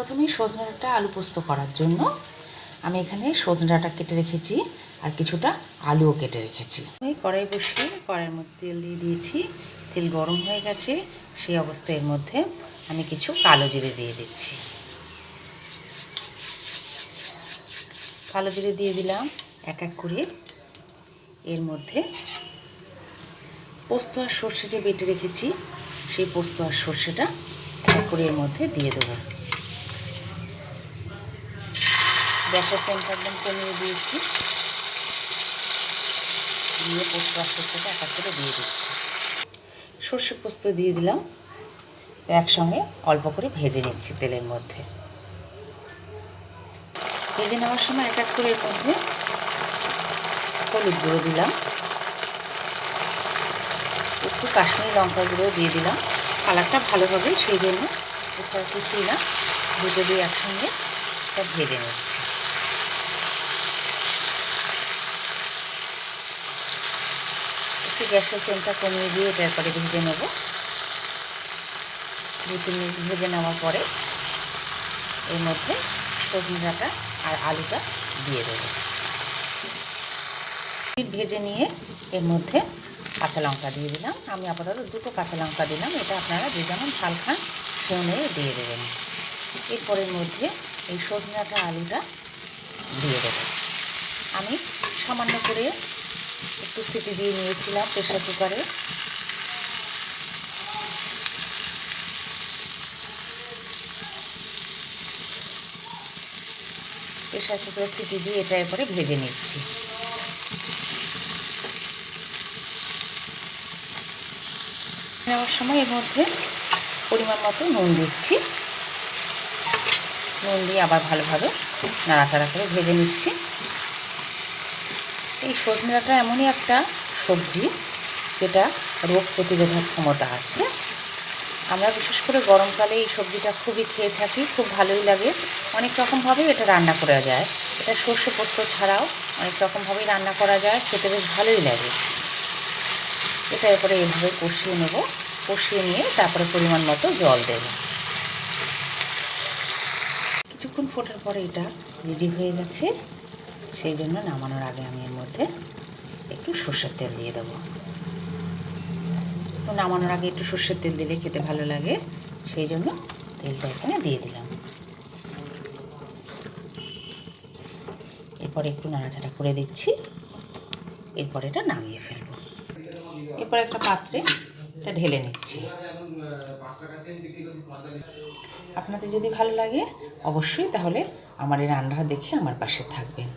প্রথমেই সজনে ডাঁটা আলু পোস্ত করার জন্য আমি এখানে সজনে ডাঁটা কেটে রেখেছি আর কিছুটা আলুও কেটে রেখেছি। আমি কড়াই বসিয়ে কড়াইয়ের মধ্যে তেল দিয়ে দিয়েছি। তেল গরম হয়ে গেছে, সেই অবস্থায় এর মধ্যে আমি কিছু কালো জিরে দিয়ে দিচ্ছি। কালো জিরে দিয়ে দিলাম এক এক করে। এর মধ্যে পোস্ত আর সর্ষে যে বেটে রেখেছি, সেই পোস্ত আর সর্ষেটা এক এক করে এর মধ্যে দিয়ে দেবো। গ্যাসের ফ্লেমটা একদম কমিয়ে দিয়েছি। দিয়ে পোস্ত আস্তে সর্ষেটা এক এক করে দিয়ে দিচ্ছি। সর্ষে পোস্ত দিয়ে দিলাম। একসঙ্গে অল্প করে ভেজে নিচ্ছি তেলের মধ্যে। ভেজে নেওয়ার সময় এক এক করে এর মধ্যে হলুদ গুঁড়ো দিলাম। একটু কাশ্মীরি লঙ্কা গুঁড়ো দিয়ে দিলাম। কালারটা ভালো হবে, সেই জন্য এছাড়া কিছুই না। দুটো দিয়ে একসঙ্গে সব ভেজে নিচ্ছি। একটু গ্যাসের ফ্লেমটা কমিয়ে দিয়ে এটার পরে ভেজে নেব। দু, তিন মিনিট ভেজে নেওয়ার পরে এর মধ্যে সজনে ডাঁটা আর আলুটা দিয়ে দেবো। ভেজে নিয়ে এর মধ্যে কাঁচা লঙ্কা দিয়ে দিলাম। আমি আপাতত দুটো কাঁচা লঙ্কা দিলাম। এটা আপনারা যে যেমন ঝাল খান সে দিয়ে দেবেন। এরপরের মধ্যে এই সজনাটা আলুটা দিয়ে দেবো। আমি সামান্য করে একটু সিটি দিয়ে নিয়েছিলাম প্রেশার কুকারে। প্রেশার কুকারে সিটি দিয়ে এটা এরপরে ভেজে নিচ্ছি। নেওয়ার সময় এর মধ্যে পরিমাণ মতো নুন দিচ্ছি। নুন দিয়ে আবার ভালোভাবে নাড়াচাড়া করে ভেজে নিচ্ছি। এই সজনেটা এমনই একটা সবজি যেটা রোগ প্রতিরোধক ক্ষমতা আছে। আমরা বিশেষ করে গরমকালে এই সবজিটা খুবই খেয়ে থাকি, খুব ভালোই লাগে। অনেক রকমভাবেই এটা রান্না করা যায়। এটা সর্ষে পোস্ত ছাড়াও অনেক রকমভাবেই রান্না করা যায়, খেতে বেশ ভালোই লাগে। এটা এরপরে এইভাবে কষিয়ে নেব। কষিয়ে নিয়ে তারপরে পরিমাণ মতো জল দেব। কিছুক্ষণ ফোটার পরে এটা রেডি হয়ে গেছে। সেই জন্য নামানোর আগে আমি এর একটু সর্ষের তেল দিয়ে দেবো। নামানোর আগে একটু সর্ষের তেল দিলে খেতে ভালো লাগে, সেই জন্য তেলটা এখানে দিয়ে দিলাম। এরপরে একটু নাড়াচাড়া করে দিচ্ছি, এরপর এটা নামিয়ে ফেলব। এরপর একটা পাত্রে এটা ঢেলে নিচ্ছি। আপনাদের যদি ভালো লাগে, অবশ্যই তাহলে আমার এই রান্না দেখে আমার পাশে থাকবেন।